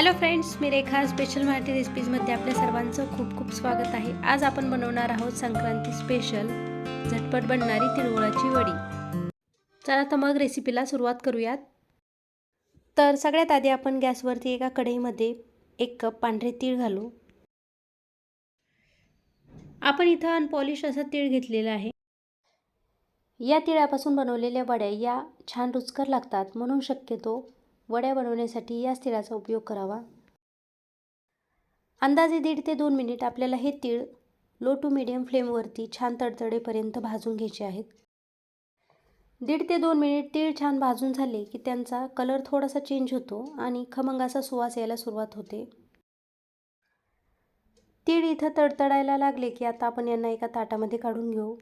Hello friends मी Rekha. Special Marathi रेसिपीजमध्ये आपल्या सर्वांचं खूप खूप स्वागत आहे. आज आपण बनवणार आहोत संक्रांती स्पेशल झटपट बनणारी तिळगुळाची वडी. चला तर मग रेसिपीला सुरुवात करूयात. तर सगळ्यात आधी आपण गॅसवरती एका कढईमध्ये एक कप पांढरे तीळ घालू. आपण इथं अनपॉलिश असं तीळ घेतलेलं आहे. या तिळापासून बनवलेल्या वड्या या छान रुचकर लागतात म्हणून शक्यतो वड्या बनवण्यासाठी याच तिळाचा उपयोग करावा. अंदाजे दीड ते दोन मिनिट आपल्याला हे तीळ लो टू मिडियम फ्लेमवरती छान तडतडेपर्यंत भाजून घ्यायचे आहेत. दीड ते दोन मिनिट तीळ छान भाजून झाले की त्यांचा कलर थोडासा चेंज होतो आणि खमंगाचा सुवास यायला सुरुवात होते. तीळ इथं तडतडायला लागले की आता आपण यांना एका ताटामध्ये काढून घेऊ.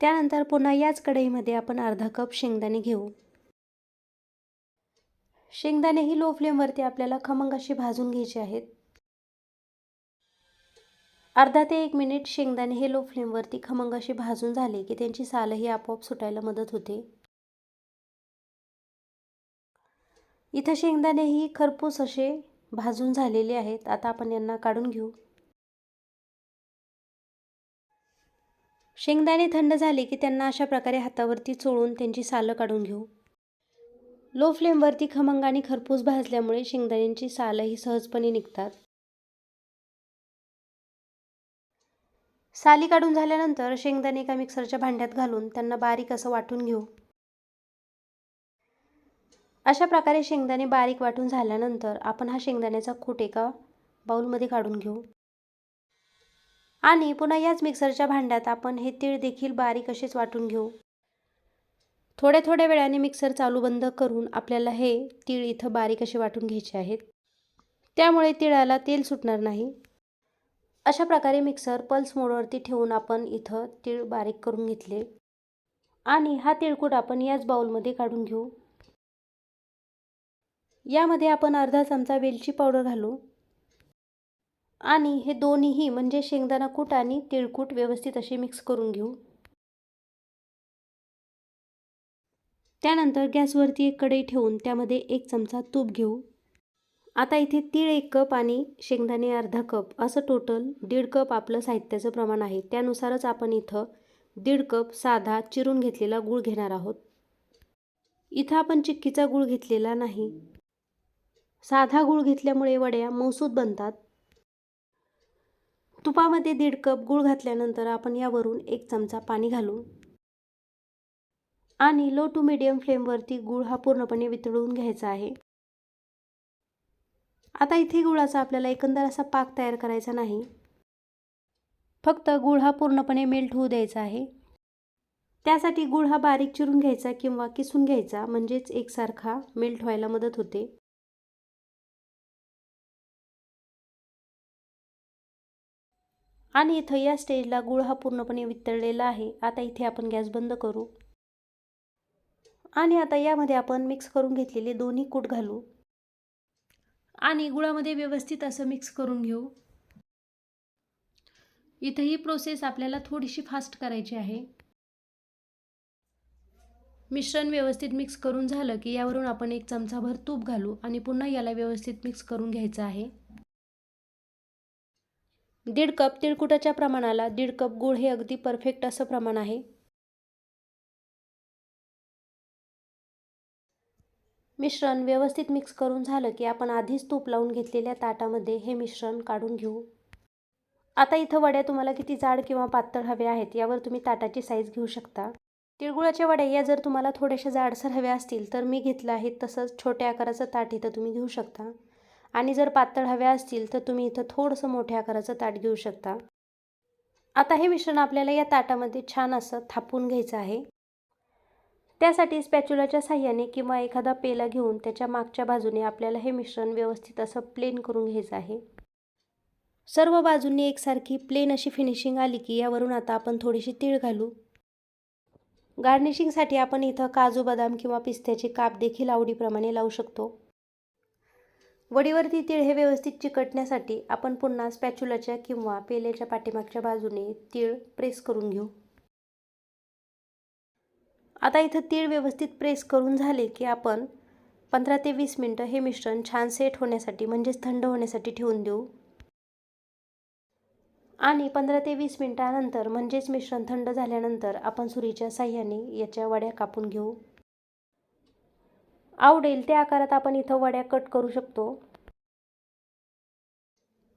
त्यानंतर पुन्हा याच कढईमध्ये आपण अर्धा कप शेंगदाणे घेऊ. शेंगदाणे ही लो फ्लेमवरती आपल्याला खमंग अशी भाजून घ्यायचे आहेत. अर्धा ते एक मिनिट शेंगदाणे हे लो फ्लेमवरती खमंग अशी भाजून झाले की त्यांची सालही आपोआप सुटायला मदत होते. इथं शेंगदाणे ही खरपूस असे भाजून झालेले आहेत. आता आपण यांना काढून घेऊ. शेंगदाणे थंड झाले की त्यांना अशा प्रकारे हातावरती चोळून त्यांची सालं काढून घेऊ. लो फ्लेमवरती खमंग आणि खरपूस भाजल्यामुळे शेंगदाण्यांची सालही सहजपणे निघतात. साली काढून झाल्यानंतर शेंगदाणे एका मिक्सरच्या भांड्यात घालून त्यांना बारीक असं वाटून घेऊ. अशा प्रकारे शेंगदाणे बारीक वाटून झाल्यानंतर आपण हा शेंगदाण्याचा कूट एका बाऊलमध्ये काढून घेऊ. आणि पुन्हा याच मिक्सरच्या भांड्यात आपण हे तीळ देखील बारीक असेच वाटून घेऊ. थोड्या थोड्या वेळाने मिक्सर चालू बंद करून आपल्याला हे तीळ इथं बारीक असे वाटून घ्यायचे आहेत. त्यामुळे तिळाला तेल सुटणार नाही. अशा प्रकारे मिक्सर पल्स मोडवरती ठेवून आपण इथं तीळ बारीक करून घेतले. आणि हा तिळकूट आपण याच बाऊलमध्ये काढून घेऊ. यामध्ये आपण अर्धा चमचा वेलची पावडर घालू. आणि हे दोन्हीही म्हणजे शेंगदाणा कूट आणि तिळकूट व्यवस्थित असे मिक्स करून घेऊ. त्यानंतर गॅसवरती एक कढई ठेवून त्यामध्ये एक चमचा तूप घेऊ. आता इथे तीळ एक कप आणि शेंगदाणे अर्धा कप असं टोटल दीड कप आपलं साहित्याचं प्रमाण आहे. त्यानुसारच आपण इथं दीड कप साधा चिरून घेतलेला गूळ घेणार आहोत. इथं आपण चिक्कीचा गूळ घेतलेला नाही. साधा गूळ घेतल्यामुळे वड्या मौसूद बनतात. तुपामध्ये दीड कप गूळ घातल्यानंतर आपण यावरून एक चमचा पाणी घालू. आणि लो टू मिडियम फ्लेमवरती गूळ हा पूर्णपणे वितळून घ्यायचा आहे. आता इथे गुळाचा आपल्याला एकंदर असा पाक तयार करायचा नाही. फक्त गूळ हा पूर्णपणे मेल्ट होऊ द्यायचा आहे. त्यासाठी गूळ हा बारीक चिरून घ्यायचा किंवा किसून घ्यायचा म्हणजेच एकसारखा मेल्ट व्हायला मदत होते. आणि इथं या स्टेजला गूळ हा पूर्णपणे वितळलेला आहे. आता इथे आपण गॅस बंद करू. आणि आता यामध्ये आपण मिक्स करून घेतलेले दोन्ही कूट घालू. आणि गुळामध्ये व्यवस्थित असं मिक्स करून घेऊ. इथं ही प्रोसेस आपल्याला थोडीशी फास्ट करायची आहे. मिश्रण व्यवस्थित मिक्स करून झालं की यावरून आपण एक चमचाभर तूप घालू आणि पुन्हा याला व्यवस्थित मिक्स करून घ्यायचं आहे. दीड कप तिळकुटाच्या प्रमाणाला दीड कप गूळ हे अगदी परफेक्ट असं प्रमाण आहे. मिश्रण व्यवस्थित मिक्स करून झालं की आपण आधीच तूप लावून घेतलेल्या ताटामध्ये हे मिश्रण काढून घेऊ. आता इथं वड्या तुम्हाला किती जाड किंवा पातळ हव्या आहेत यावर तुम्ही ताटाची साईज घेऊ शकता. तिळगुळाच्या वड्या या जर तुम्हाला थोड्याशा जाडसर हव्या असतील तर मी घेतलं आहे तसंच छोट्या आकाराचं ताट इथं तुम्ही घेऊ शकता. आणि जर पातळ हव्या असतील तर तुम्ही इथं थोडंसं मोठ्या आकाराचं ताट घेऊ शकता. आता हे मिश्रण आपल्याला या ताटामध्ये छान असं थापून घ्यायचं आहे. त्यासाठी स्पॅच्युलाच्या साह्याने किंवा एखादा पेला घेऊन त्याच्या मागच्या बाजूने आपल्याला हे मिश्रण व्यवस्थित असं प्लेन करून घ्यायचं आहे. सर्व बाजूंनी एकसारखी प्लेन अशी फिनिशिंग आली की यावरून आता आपण थोडीशी तीळ घालू. गार्निशिंगसाठी आपण इथं काजू बदाम किंवा पिस्त्याचे काप देखील आवडीप्रमाणे लावू शकतो. वडीवरती तीळ हे व्यवस्थित चिकटण्यासाठी आपण पुन्हा स्पॅच्युलाच्या किंवा पेल्याच्या पाठीमागच्या बाजूने तीळ प्रेस करून घेऊ. आता इथं तीळ व्यवस्थित प्रेस करून झाले की आपण पंधरा ते वीस मिनटं हे मिश्रण छान सेट होण्यासाठी म्हणजेच थंड होण्यासाठी ठेवून देऊ. आणि पंधरा ते वीस मिनटानंतर म्हणजेच मिश्रण थंड झाल्यानंतर आपण सुरीच्या साह्याने याच्या वड्या कापून घेऊ. आवडेल त्या आकारात आपण इथं वड्या कट करू शकतो.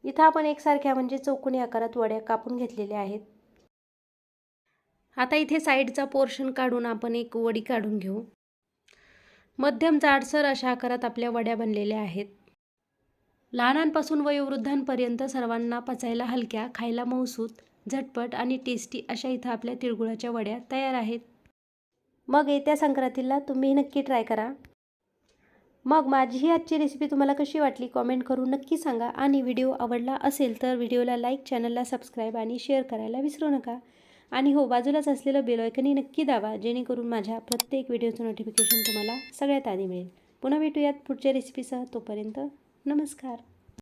इथं आपण एकसारख्या म्हणजे चौकोनी आकारात वड्या कापून घेतलेल्या आहेत. आता इथे साईडचा पोर्शन काढून आपण एक वडी काढून घेऊ. मध्यम जाडसर अशा आकारात आपल्या वड्या बनलेल्या आहेत. लहानांपासून वयोवृद्धांपर्यंत सर्वांना पचायला हलक्या खायला मौसूत झटपट आणि टेस्टी अशा इथं आपल्या तिळगुळाच्या वड्या तयार आहेत. मग येत्या संक्रांतीला तुम्ही नक्की ट्राय करा. मग माझी ही आजची रेसिपी तुम्हाला कशी वाटली कॉमेंट करून नक्की सांगा आणि व्हिडिओ आवडला असेल तर व्हिडिओला लाईक चॅनलला सबस्क्राईब आणि शेअर करायला विसरू नका. आणि हो बाजूलाच असलेलं बेल ऐकनही नक्की दावा जेणेकरून माझ्या प्रत्येक व्हिडिओचं नोटिफिकेशन तुम्हाला सगळ्यात आधी मिळेल. पुन्हा भेटूयात पुढच्या रेसिपीसह तोपर्यंत नमस्कार.